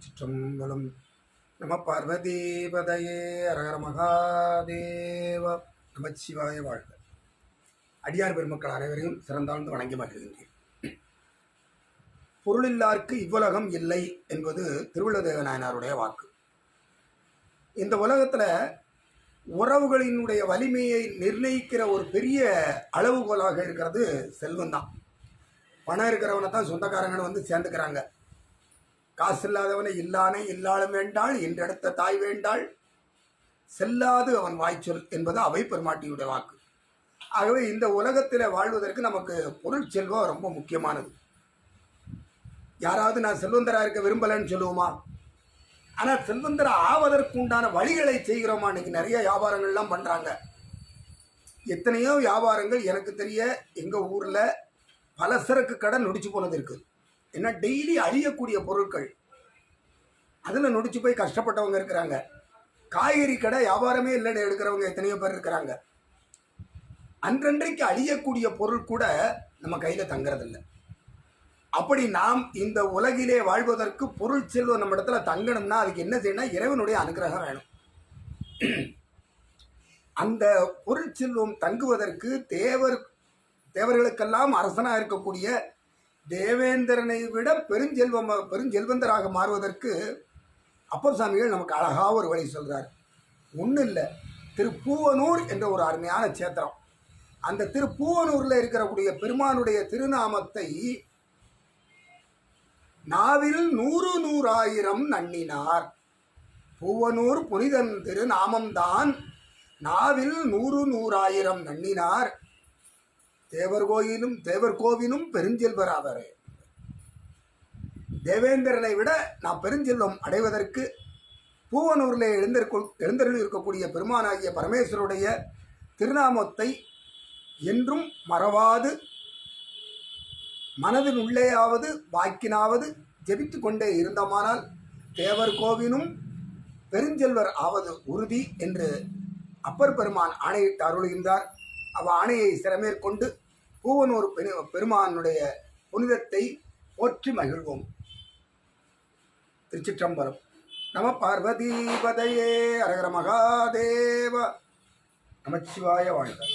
திருச்சிற்றம்பலம் நம பார்வதீபதையே. அரகர மகாதேவ. நமச்சிவாய வாழ்க. அடியார் பெருமக்கள் அனைவரையும் சிறந்தாழ்ந்து வணங்கி மகிழ்கின்றேன். பொருளில்லார்க்கு இவ்வுலகம் இல்லை என்பது திருவள்ளதேவ நாயனாருடைய வாக்கு. இந்த உலகத்தில் உறவுகளினுடைய வலிமையை நிர்ணயிக்கிற ஒரு பெரிய அளவுகோலாக இருக்கிறது செல்வம் தான் பணம் இருக்கிறவனை தான் சொந்தக்காரங்கன்னு வந்து சேர்ந்துக்கிறாங்க. காசு இல்லாதவனை இல்லானே இல்லாளும் வேண்டாள் என்றெடுத்த தாய் வேண்டாள். செல்லாது அவன் வாய்ச்சொல் என்பது அவை பெருமாட்டியுடைய வாக்கு. ஆகவே இந்த உலகத்தில் வாழ்வதற்கு நமக்கு பொருள் செல்வம் ரொம்ப முக்கியமானது. யாராவது நான் செல்வந்தராக இருக்க விரும்பலைன்னு சொல்லுவோமா? ஆனால் செல்வந்தரா ஆவதற்கு உண்டான வழிகளை செய்கிறோமா? இன்னைக்கு நிறைய வியாபாரங்கள்லாம் பண்ணுறாங்க எத்தனையோ வியாபாரங்கள் எனக்கு தெரிய எங்கள் ஊரில் பலசரக்கு கடை நொடிச்சு போனது இருக்குது ஏன்னா டெய்லி அழியக்கூடிய பொருட்கள். அதில் நொடிச்சு போய் கஷ்டப்பட்டவங்க இருக்கிறாங்க. காய்கறி கடை வியாபாரமே இல்லைன்னு எடுக்கிறவங்க எத்தனையோ பேர் இருக்கிறாங்க. அன்றன்றைக்கு அழியக்கூடிய பொருள் கூட நம்ம கையில் தங்குறதில்லை. அப்படி நாம் இந்த உலகிலே வாழ்வதற்கு பொருள் செல்வம் நம்ம இடத்துல தங்கணும்னா அதுக்கு என்ன செய்யணும் இறைவனுடைய அனுகிரகம் வேணும். அந்த பொருள் செல்வம் தங்குவதற்கு தேவர் தேவர்களுக்கெல்லாம் அரசனாக இருக்கக்கூடிய தேவேந்திரனை விட பெருஞ்செல்வம் பெருஞ்செல்வந்தராக மாறுவதற்கு அப்பர் சாமிகள் நமக்கு அழகாக ஒரு வழி சொல்கிறார் ஒன்றும் இல்லை திருப்பூவனூர் என்ற ஒரு அருமையான சேத்திரம் அந்த திருப்பூவனூரில் இருக்கக்கூடிய பெருமானுடைய திருநாமத்தை நாவில் நூறு நூறாயிரம் நன்னினார். பூவனூர் புனிதன் திருநாமம்தான். நாவில் நூறு நூறாயிரம் நன்னினார். தேவர் கோயிலும் தேவர் கோவிலும் பெருஞ்செல்வர் தேவேந்திரனை விட நாம் பெருஞ்செல்வம் அடைவதற்கு பூவனூரில் எழுந்திருக்கும் எழுந்தருள் இருக்கக்கூடிய பெருமானாகிய பரமேஸ்வருடைய திருநாமத்தை என்றும் மறவாது மனதின் உள்ளேயாவது வாக்கினாவது ஜெபித்து கொண்டே இருந்தமானால் தேவர் கோவினும் பெருஞ்செல்வர் ஆவது உறுதி என்று அப்பர் பெருமான் ஆணையிட்டு அருளுகின்றார். அவ் ஆணையை சிறமேற்கொண்டு பூவனூர் பெரு பெருமானுடைய புனிதத்தை போற்றி மகிழ்வோம். திருச்சிற்றம்பரம் நம பார்வதீபதையே அரகர மகாதேவ. நமச்சிவாய வாழ்க.